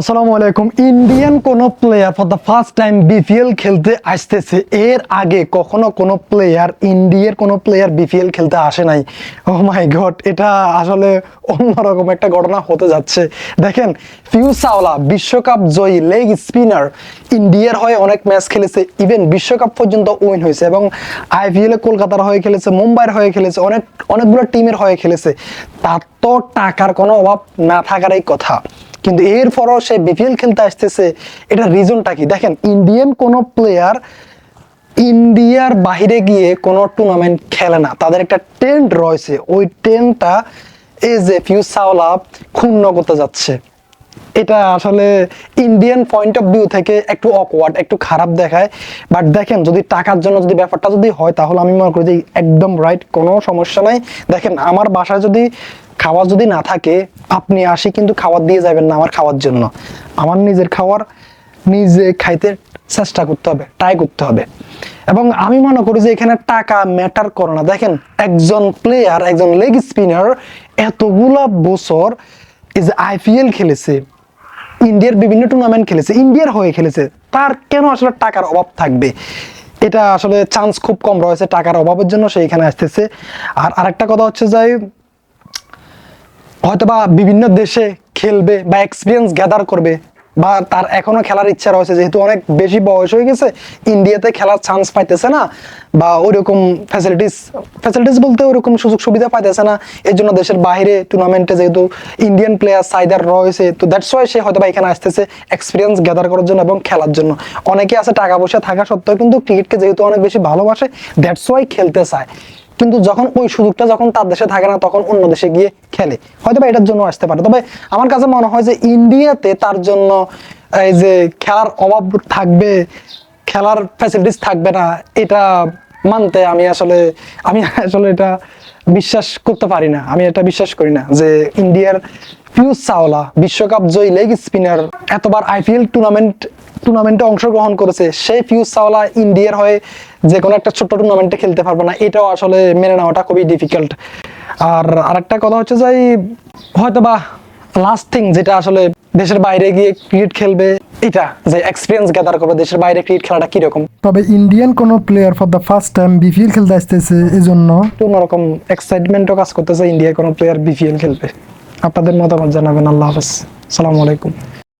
আসসালামু আলাইকুম। ইন্ডিয়ান কোন player for the first time BPL খেলতে আসতেছে। এর আগে কখনো কোনো প্লেয়ার ইন্ডিয়ার কোনো প্লেয়ার বিপিএল খেলতে আসে নাই। ও মাই গড এটা আসলে অন্যরকম একটা ঘটনা হতে যাচ্ছে। দেখেন ফিউ সাওলা বিশ্বকাপ জয়ী লেগ স্পিনার ইন্ডিয়ার হয়ে অনেক ম্যাচ খেলেছে। ইভেন বিশ্বকাপ পর্যন্ত উইন হয়েছে এবং আইপিএলে কলকাতার হয়ে খেলেছে, মুম্বাইয়ের হয়ে খেলেছে, অনেক, অনেকগুলো টিমের হয়ে খেলেছে। তার তো টাকার কোনো অভাব না থাকারই কথা। কিন্তু এরপরও সে বিপিএল খেলতে আসতেছে এটা রিজনটা কি? দেখেন ইন্ডিয়ান কোনো প্লেয়ার ইন্ডিয়ার বাইরে গিয়ে কোনো টুর্নামেন্ট খেলে না। তাদের একটা টেন্ট রয়েছে। ওই টেন্টটা এই যে ফিউসাওলা ক্ষুণ্ণ করতে যাচ্ছে। এটা আসলে ইন্ডিয়ান পয়েন্ট অফ ভিউ থেকে একটু অকওয়ার্ড একটু খারাপ দেখায়। বাট দেখেন, যদি টাকার জন্য যদি ব্যাপারটা যদি হয়, তাহলে আমি মনে করি যে একদম রাইট কোনো সমস্যা নাই। দেখেন, আমার বাসায় যদি খাবার যদি না থাকে, আপনি আসি কিন্তু খাবার দিয়ে যাবেন না আমার খাওয়ার জন্য। আমার নিজের খাওয়ার নিজে খাইতে চেষ্টা করতে হবে ট্রাই করতে হবে। এবং আমি মনে করি যে এখানে টাকা ম্যাটার করে না। দেখেন, একজন প্লেয়ার একজন লেগ স্পিনার এতগুলা বছর এই যে আইপিএল খেলেছে ইন্ডিয়ার বিভিন্ন টুর্নামেন্ট খেলেছে ইন্ডিয়ার হয়ে খেলেছে, তার কেন আসলে টাকার অভাব থাকবে? এটা আসলে চান্স খুব কম রয়েছে টাকার অভাবের জন্য সে এখানে আসতেছে। আর আরেকটা কথা হচ্ছে যে, হয়তোবা বিভিন্ন দেশে খেলবে বা এক্সপিরিয়েন্স গ্যাদার করবে বা তার এখনও খেলার ইচ্ছা রয়েছে, যেহেতু অনেক বেশি বয়স হয়ে গেছে ইন্ডিয়াতে খেলার চান্স পাইতেছে না বা ওইরকম ফ্যাসিলিটিস ফ্যাসিলিটিস বলতে ওরকম সুযোগ সুবিধা পাইতেছে না। এর জন্য দেশের বাইরে টুর্নামেন্টে যেহেতু ইন্ডিয়ান প্লেয়ার সাইদার রয়েছে, তো দ্যাটস ওয়াই সে হয়তো বা এখানে আসতেছে এক্সপিরিয়েন্স গ্যাদার করার জন্য এবং খেলার জন্য। অনেকে আছে টাকা পয়সা থাকা সত্ত্বেও কিন্তু ক্রিকেটকে যেহেতু অনেক বেশি ভালোবাসে দ্যাটস ওয়াই খেলতে চায়। কিন্তু যখন ওই সুযোগটা যখন তার দেশে থাকে না, তখন অন্য দেশে গিয়ে খেলে। হয়তো বা এটার জন্য আসতে পারে। তবে আমার কাছে মনে হয় যে ইন্ডিয়াতে তার জন্য এই যে খেলার অভাব থাকবে, খেলার ফ্যাসিলিটিস থাকবে না, এটা মানতে আমি আসলে আমি আসলে এটা বিশ্বাস করতে পারি না। আমি এটা বিশ্বাস করি না যে ইন্ডিয়ার পিউষ চাওলা বিশ্বকাপ জয়ী লেগ স্পিনার এতবার আইপিএল টুর্নামেন্ট, টুর্নামেন্টে অংশগ্রহণ করেছে, সেই ফিউজ চাওলা ইন্ডিয়ার হয়ে যে কোনো একটা ছোট্ট টুর্নামেন্টে খেলতে পারবে না, এটাও আসলে মেনে নেওয়াটা খুবই ডিফিকাল্ট আর আরেকটা কথা হচ্ছে যে হয়তো বা লাস্ট থিং যেটা আসলে দেশের বাইরে গিয়ে ক্রিকেট খেলবে এটা যে এক্সপিরিয়েন্স গ্যাদার করবে দেশের বাইরে ক্রিকেট খেলাটা কীরকম? তবে ইন্ডিয়ান কোন player for the first time BPL খেলতে আসতেছে এই জন্য একটু অন্যরকম এক্সাইটমেন্টও কাজ করতেছে ইন্ডিয়ার কোন প্লেয়ার বিপিএল খেলবে। আপনাদের মতামত জানাবেন আল্লাহ হাফেজ। সালামু আলাইকুম।